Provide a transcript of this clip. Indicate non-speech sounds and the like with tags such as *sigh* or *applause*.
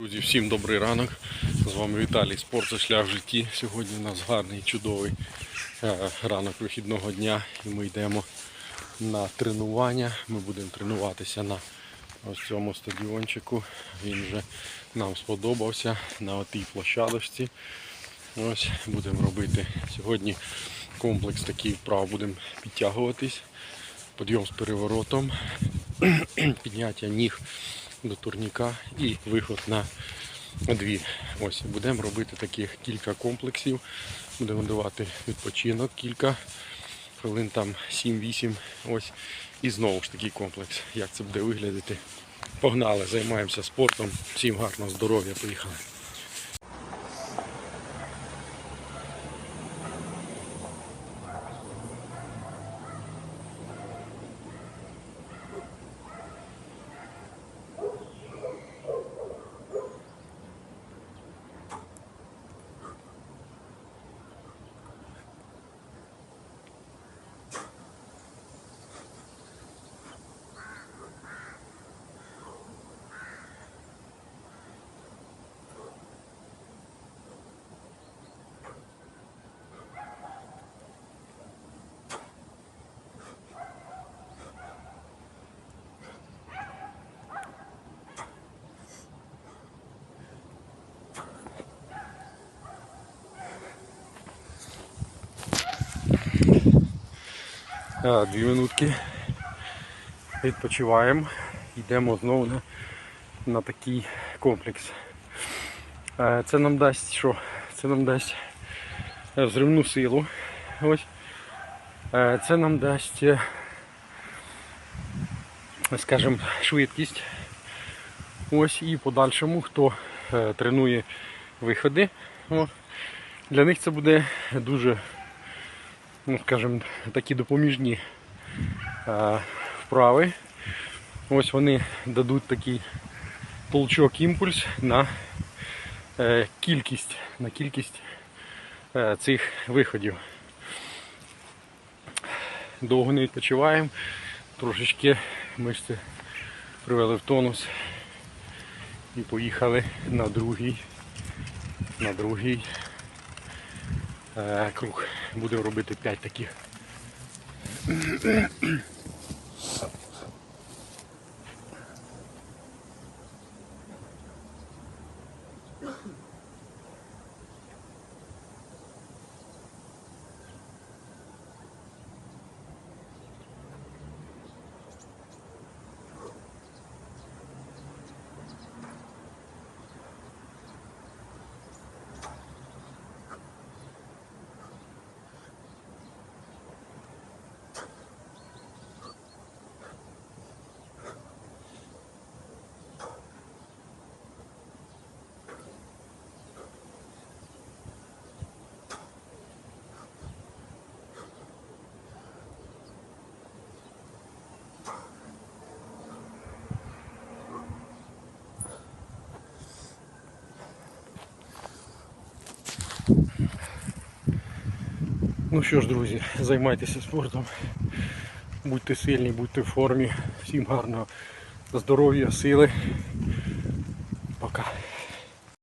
Друзі, всім добрий ранок. З вами Віталій Спорт це шлях в житті. Сьогодні у нас гарний, чудовий е, ранок вихідного дня і ми йдемо на тренування. Ми будемо тренуватися на ось цьому стадіончику. Він вже нам сподобався на отій площадочці. Ось будемо робити сьогодні комплекс такий вправ. Будемо підтягуватись. Підйом з переворотом, *clears throat* підняття ніг до турніка і виход на дві. Ось будемо робити таких кілька комплексів. Будемо давати відпочинок кілька хвилин там 7-8. Ось. І знову ж такий комплекс. Як це буде виглядати? Погнали, займаємося спортом. Всім гарного здоров'я, поїхали. Дві минутки. Відпочиваємо. Йдемо знову на, на такий комплекс. Це нам дасть що? Це нам дасть взривну силу. Ось. Це нам дасть, е, скажімо, швидкість. Ось і подальшому, хто е, тренує виходи, о, для них це буде дуже ну, скажімо, такі допоміжні е, вправи. Ось вони дадуть такий толчок імпульс на е, кількість, на кількість е, цих виходів. Довго не відпочиваємо, трошечки мишці привели в тонус і поїхали на другий, на другий круг. Будемо робити 5 таких. Ну що ж, друзі, займайтеся спортом. Будьте сильні, будьте в формі. Всім гарного здоров'я, сили. Пока.